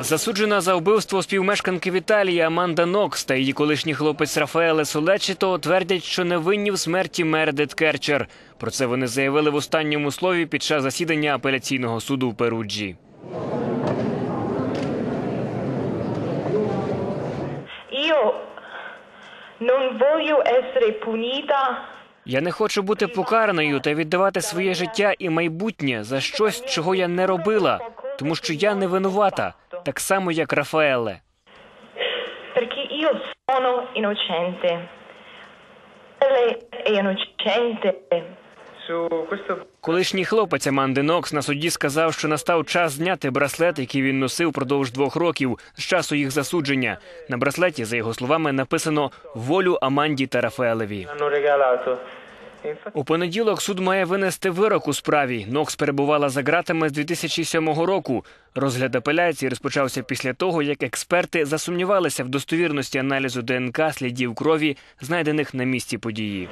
Засуджена за вбивство співмешканки Віталії Аманда Нокс та її колишній хлопець Рафаеле Солечито твердять, що не винні в смерті Мередит Керчер. Про це вони заявили в останньому слові під час засідання апеляційного суду в Перуджі. Io non voglio essere punita Я не хочу бути покараною та віддавати своє життя і майбутнє за щось, чого я не робила, тому що я не винувата, так само як Рафаеле. sono innocente. Lei è innocente. Колишній хлопець Аманди Нокс на суді сказав, що настав час зняти браслет, який він носив впродовж двох років з часу їх засудження. На браслеті, за його словами, написано волю Аманді та Рафаелеві. У понеділок суд має винести вирок у справі. Нокс перебувала за ґратами з 2007 року. Розгляд апеляції розпочався після того, як експерти засумнівалися в достовірності аналізу ДНК слідів крові, знайдених на місці події.